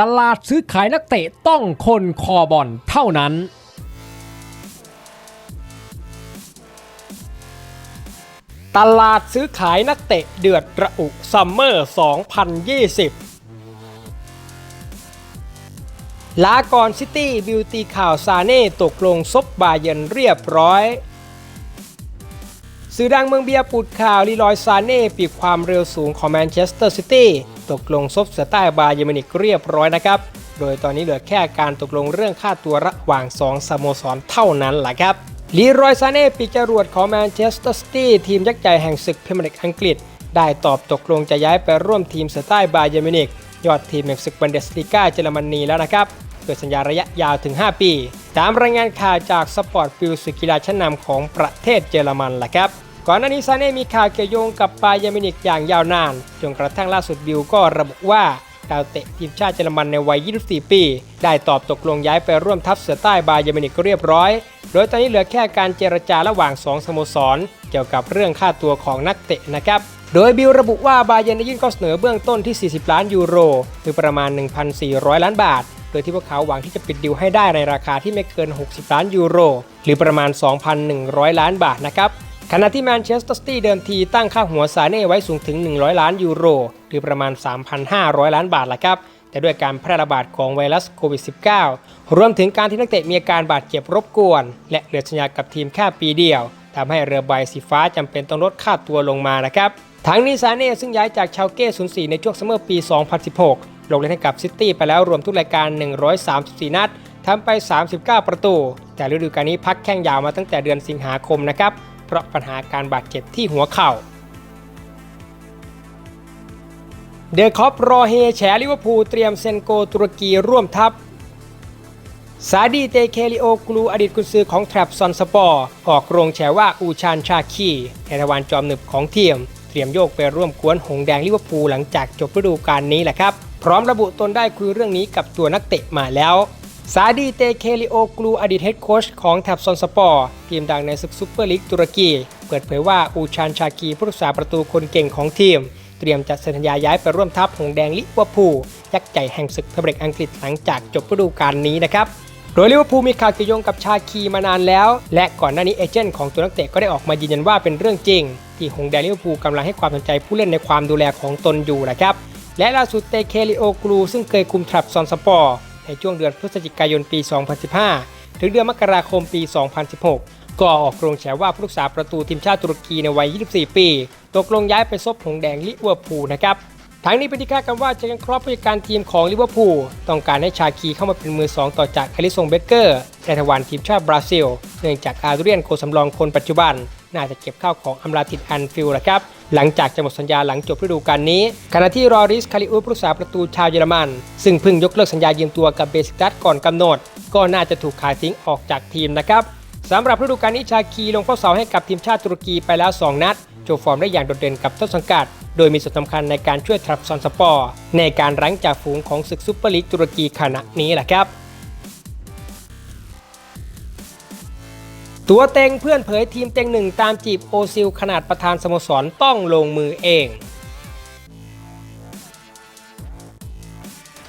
ตลาดซื้อขายนักเตะต้องคนคอบอลเท่านั้น ตลาดซื้อขายนักเตะเดือดระอุซัมเมอร์ 2020 ลากรซิตี้บิวตี้ข่าวซาเน่ตกลงซบบาเยนเรียบร้อย สื่อดังเมืองเบียร์ปุดข่าวลีลอยซานเน่ปีกความเร็วสูงของแมนเชสเตอร์ซิตี้ตกลงซบเสือใต้บาเยอร์มินิกเรียบร้อยนะครับ โดยตอนนี้เหลือแค่การตกลงเรื่องค่าตัวระหว่าง 2สโมสรเท่านั้นแหละครับลีรอยซานเน่ปีกจรวดของแมนเชสเตอร์ซิตี้ทีมยักษ์ใหญ่แห่งศึกพรีเมียร์ลีกอังกฤษ ได้ตอบตกลงจะย้ายไปร่วมทีมเสือใต้บาเยอร์มินิกยอดทีมแห่งศึกบันเดสลีกาเยอรมนีแล้วนะครับ โดสัญญาระยะยาวถึง 5 ปี ตามรายงานข่าวจากสปอร์ตฟิลสื่อกีฬาชั้นนำของประเทศเยอรมันแหละครับ ก่อนหน้านี้ซาเน่มีข่าวเกี่ยวโยงกับปาเยอร์มินิกอย่างยาวนาน จนกระทั่งล่าสุดบิลก็ระบุว่าดาวเตะทีมชาติเยอรมันในวัย 24 ปี ได้ตอบตกลงย้ายไปร่วมทัพเสือใต้บาเยมินิกเรียบร้อย โดยตอนนี้เหลือแค่การเจรจาระหว่าง 2 สโมสร เกี่ยวกับเรื่องค่าตัวของนักเตะนะครับ โดยบิลระบุว่าบาเยนได้ยื่นข้อเสนอเบื้องต้นที่ 40 ล้านยูโร หรือประมาณ 1,400 ล้านบาท โดยที่พวกเขาหวังที่จะปิดดิวให้ได้ในราคาที่ไม่เกิน 60 ล้านยูโร หรือประมาณ 2,100 ล้านบาทนะครับขณะที่แมนเชสเตอร์ซิตี้เดิมทีตั้งค่าหัวซาเน่ไว้สูงถึง 100 ล้านยูโร หรือประมาณ 3,500 ล้านบาทละครับแต่ด้วยการแพร่ระบาดของไวรัสโควิด -19 รวมถึงการที่นักเตะมีอาการบาดเจ็บรบกวน และเหลือสัญญากับทีมแค่ปีเดียวทำให้เรือใบสีฟ้าจำเป็นต้องลดค่าตัวลงมานะครับทั้งนี้ซาเน่ซึ่งย้ายจากชาวเก้04 ในช่วงซัมเมอร์ปี 2016 ลงเล่นให้กับซิตี้ไปแล้วรวมทุกรายการ 134 นัดทำไป 39 ประตู แต่ฤดูกาลนี้พักแข้งยาวมาตั้งแต่เดือนสิงหาคมนะครับ เพราะปัญหาการบาดเจ็บที่หัวเข่า เดอะคอปรอเฮแฉลิเวอร์พูลเตรียมเซนโกตุรกีร่วมทัพซาดีเตเคลิโอกลูอดีตกุนซือของแทรปซอนสปอร์ออกโรงแฉว่าอูชานชาคีในทวารจอมหนึบของทีม เตรียมโยกไปร่วมกวนหงแดงลิเวอร์พูลหลังจากจบฤดูกาลนี้แหละครับ พร้อมระบุตนได้คุยเรื่องนี้กับตัวนักเตะมาแล้วซาดีเตเคลิโอกลูอดีตเฮดโค้ชของแทบซอนสปอร์ทีมดังในศึกซูเปอร์ลีกตุรกี เปิดเผยว่าอูชานชาคีผู้รักษาประตูคนเก่งของทีม เตรียมจัดเซ็นสัญญาย้ายไปร่วมทัพหงแดงลิเวอร์พูลยักษ์ใหญ่แห่งศึกพรีเมียร์ลีกอังกฤษหลังจากจบฤดูกาลนี้นะครับโดยลิเวอร์พูลมีข่าวเกี่ยวโยงกับชาคีมานานแล้ว และก่อนหน้านี้เอเจนต์ของตัวนักเตะก็ได้ออกมายืนยันว่าเป็นเรื่องจริง ที่หงแดงลิเวอร์พูลกำลังให้ความสนใจผู้เล่นในความดูแลของตนอยู่นะครับ และล่าสุดเตเคลิโอกลูซึ่งเคยคุมทรัพซอนสปอร์ในช่วงเดือนพฤศจิกายนปี 2015 ถึงเดือนมกราคมปี 2016 ก็ออกโรงแฉว่าผู้รักษาประตูทีมชาติตุรกีในวัย 24 ปี ตกลงย้ายไปซบหงแดงลิเวอร์พูลนะครับทั้งนี้เป็นที่คาดกันว่าจอร์เกนครอปผู้จัดการทีมของลิเวอร์พูลต้องการให้ชาคีเข้ามาเป็นมือ 2 ต่อจากอลิสงเบเกอร์ในทวารทีมชาติบราซิล เนื่องจากอาร์เรียนโคสำรองคนปัจจุบัน น่าจะเก็บข้าวของอำลาติดแอนฟิลด์นะครับ หลังจากจะหมดสัญญาหลังจบฤดูกาลนี้ ขณะที่รอริสคาริอุสผู้รักษาประตูชาวเยอรมัน ซึ่งเพิ่งยกเลิกสัญญายืมตัวกับเบสิกตัสก่อนกำหนด ก็น่าจะถูกขายทิ้งออกจากทีมนะครับสำหรับฤดูกาลนี้ชาคีลงเฝ้าเสาให้กับทีมชาติตุรกีไปแล้ว 2 นัด โชว์ฟอร์มได้อย่างโดดเด่นกับต้นสังกัด โดยมีส่วนสำคัญในการช่วยทรัพซอนสปอร์ ในการรั้งจ่าฝูงของศึกซุปเปอร์ลีกตุรกีขณะนี้แหละครับ ตัวเต็งเพื่อนเผยทีมเต็งหนึ่งตามจีบโอซิลขนาดประธานสโมสรต้องลงมือเอง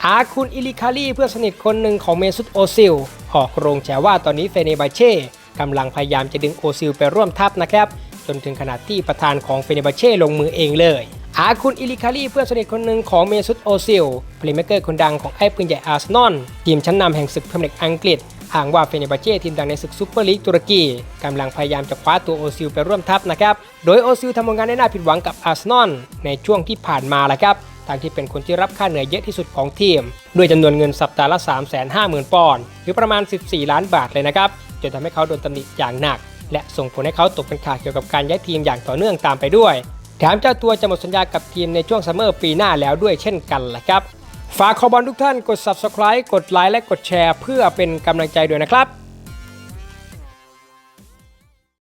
อาคุณอิลิคารีเพื่อนสนิทคนหนึ่งของเมซุตโอซิลออกโรงแฉว่าตอนนี้เฟเนบาเช่กำลังพยายามจะดึงโอซิลไปร่วมทัพนะครับ จนถึงขนาดที่ประธานของเฟเนบาเช่ลงมือเองเลยอาคุณอิลิคารีเพื่อนสนิทคนหนึ่งของเมซุตโอซิลพลีเมเกอร์คนดังของไอ้ปืนใหญ่อาร์เซนอลทีมชั้นนำแห่งศึกพรีเมียร์ลีกอังกฤษ อ้างว่าเฟเนบาเช่ทีมดังในศึกซูเปอร์ลีกตุรกีกำลังพยายามจะคว้าตัวโอซิลไปร่วมทัพนะครับ โดยโอซิลทำผลงานได้น่าผิดหวังกับอาร์เซนอลในช่วงที่ผ่านมาแหละครับทั้งที่เป็นคนที่รับค่าเหนื่อยเยอะที่สุดของทีม ด้วยจำนวนเงินสัปดาห์ละ 350,000 ปอนด์หรือประมาณ 14 ล้านบาทเลยนะครับจนทำให้เขาโดนตำหนิอย่างหนัก และส่งผลให้เขาตกเป็นข่าวเกี่ยวกับการย้ายทีมอย่างต่อเนื่องตามไปด้วยแถมเจ้าตัวจะหมดสัญญากับทีมในช่วงซัมเมอร์ปีหน้าแล้วด้วยเช่นกันแหละครับ ฝากขอบอลทุกท่านกด subscribe กดไลค์และกดแชร์ เพื่อเป็นกำลังใจด้วยนะครับ